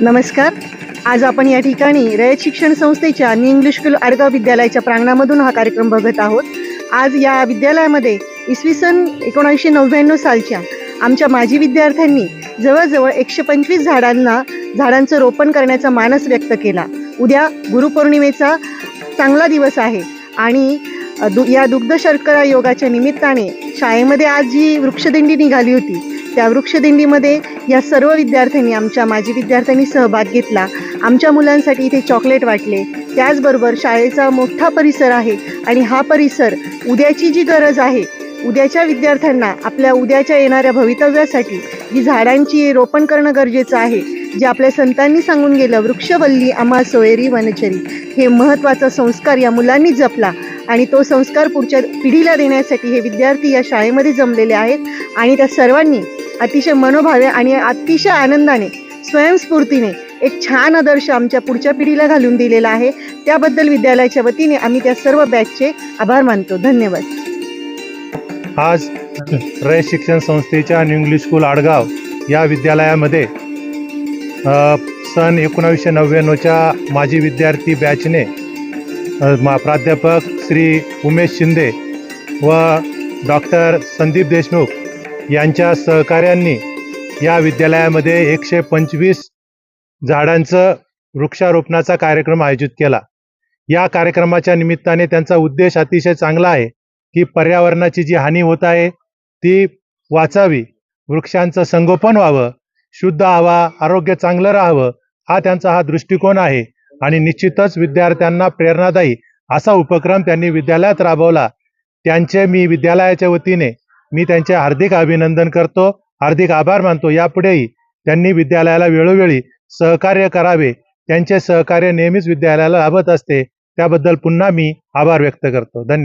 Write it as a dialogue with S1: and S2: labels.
S1: नमस्कार. आज आपण या ठिकाणी रयत शिक्षण संस्थेच्या न्यू इंग्लिश स्कूल आडगाव विद्यालयाच्या प्रांगणामधून हा कार्यक्रम बघत आहोत. आज या विद्यालयामध्ये इसवी सन एकोणीसशे नव्याण्णव सालच्या आमच्या माजी विद्यार्थ्यांनी जवळजवळ एकशे पंचवीस झाडांना झाडांचं रोपण करण्याचा मानस व्यक्त केला. उद्या गुरुपौर्णिमेचा चांगला दिवस आहे आणि दु या दुग्ध शर्करा योगाच्या निमित्ताने शाळेमध्ये आज जी वृक्षदिंडी निघाली होती त्या वृक्षदिंडीमध्ये या सर्व विद्यार्थ्यांनी आमच्या माजी विद्यार्थ्यांनी सहभाग घेतला. आमच्या मुलांसाठी इथे चॉकलेट वाटले. त्याचबरोबर शाळेचा मोठा परिसर आहे आणि हा परिसर उद्याची जी गरज आहे उद्याच्या विद्यार्थ्यांना आपल्या उद्याच्या येणाऱ्या भवितव्यासाठी जी झाडांची रोपण करणं गरजेचं आहे जे आपल्या संतांनी सांगून गेलं वृक्षवल्ली आम्हा सोयरी वनचरी हे महत्त्वाचा संस्कार या मुलांनी जपला. आणि तो संस्कार पुढच्या पिढीला देण्यासाठी हे विद्यार्थी या शाळेमध्ये जमलेले आहेत. आणि त्या सर्वांनी अतिशय मनोभावे आणि अतिशय आनंदाने स्वयंस्फूर्तीने एक छान आदर्श आमच्या पुढच्या पिढीला घालून दिलेला आहे. त्याबद्दल विद्यालयाच्या वतीने आम्ही त्या सर्व बॅचचे आभार मानतो. धन्यवाद.
S2: आज रयत शिक्षण संस्थेच्या न्यू इंग्लिश स्कूल आडगाव या विद्यालयामध्ये सन एकोणावीसशे नव्याण्णवच्या माजी विद्यार्थी बॅचने प्राध्यापक श्री उमेश शिंदे व डॉक्टर संदीप देशमुख यांच्या सहकार्यांनी या विद्यालयामध्ये एकशे पंचवीस झाडांचं वृक्षारोपणाचा कार्यक्रम आयोजित केला. या कार्यक्रमाच्या निमित्ताने त्यांचा उद्देश अतिशय चांगला आहे की पर्यावरणाची जी हानी होत आहे ती वाचावी वृक्षांचं संगोपन व्हावं शुद्ध हवा आरोग्य चांगलं राहावं हा त्यांचा हा दृष्टिकोन आहे. आणि निश्चितच विद्यार्थ्यांना प्रेरणादायी असा उपक्रम त्यांनी विद्यालयात राबवला. त्यांचे मी विद्यालयाच्या वतीने मी त्यांचे हार्दिक अभिनंदन करतो हार्दिक आभार मानतो. यापुढेही त्यांनी विद्यालयाला वेळोवेळी सहकार्य करावे. त्यांचे सहकार्य नेहमीच विद्यालयाला लाभत असते. त्याबद्दल पुन्हा मी आभार व्यक्त करतो. धन्यवाद.